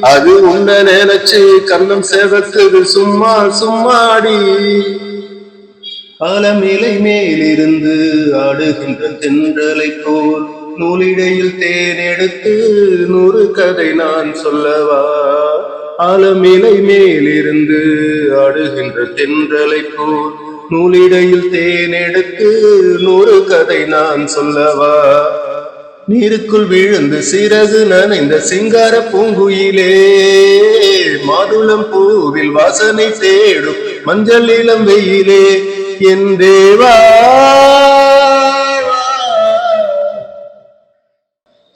அது உன்னை நினைச்சு கண்ணம் செவக்குது சும்மா சும்மாடி. பாலமிலை மேலிருந்து ஆடுகின்ற தென்றலை போல் நூலிடையில் தேன் எடுத்து நூறு கதை நான் சொல்லவா? ஆலமிலை மேலிருந்து ஆடுகின்ற தென்றலை போல் நூலிடையில் தேன் எடுத்து நூறு கதை நான் சொல்லவா? நீருக்குள் விழுந்து சிறகு நனைந்த சிங்கார பூங்குயிலே. மாதுளம் பூவில் வாசனை தேடும் மஞ்சள் இளம் வெயிலே. என் தேவா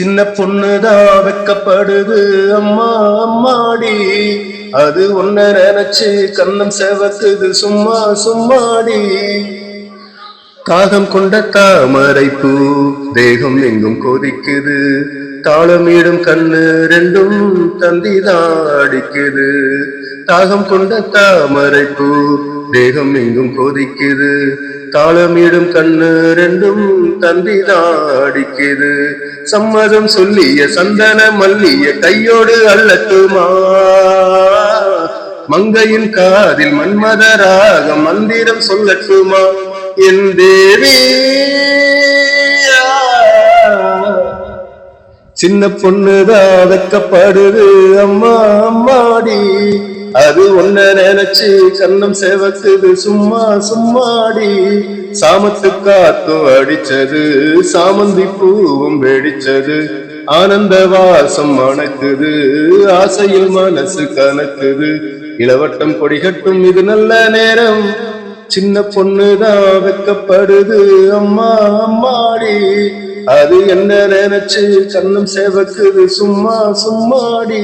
சின்ன பொண்ணுதான் வெக்கப்படுது. அம்மா அம்மாடி. அது ஒன்ன நினைச்சு கண்ணம் செவக்குது. சும்மா சும்மாடி. காகம் கொண்ட தாமரை பூ தேகம் எங்கும் கொதிக்குது. தாளமிடும் கண்ணு ரெண்டும் தந்திதான் அடிக்குது தாகம் கொண்ட தாமரை பூ. தேகம் எங்கும் கொதிக்குது. தாளமிடும் கண்ணு ரெண்டும் தந்தி தாடிக்குது. சம்மதம் சொல்லிய சந்தன மல்லிய கையோடு அல்லட்டுமா? மங்கையின் காதில் மன்மதராக மந்திரம் சொல்லட்டுமா? என் தேவி சின்ன பொண்ணுதான் வெக்கப்படுது. அம்மா அம்மாடி. அது ஒன்ன நினைச்சு கண்ணம் சேவக்குது. சும்மா சும்மாடி. சாமத்து காத்தும் அடிச்சது சாமந்தி பூவும் வெடிச்சது. ஆனந்த வாசம் மணக்குது ஆசையில் மனசு கணக்குது இளவட்டம் கொடிகட்டும் இது நல்ல நேரம். சின்ன பொண்ணுதான் வெக்கப்படுது. அம்மா அம்மாடி. அது என்ன நினைச்சு கண்ணம் சேவக்குது? சும்மா சும்மாடி.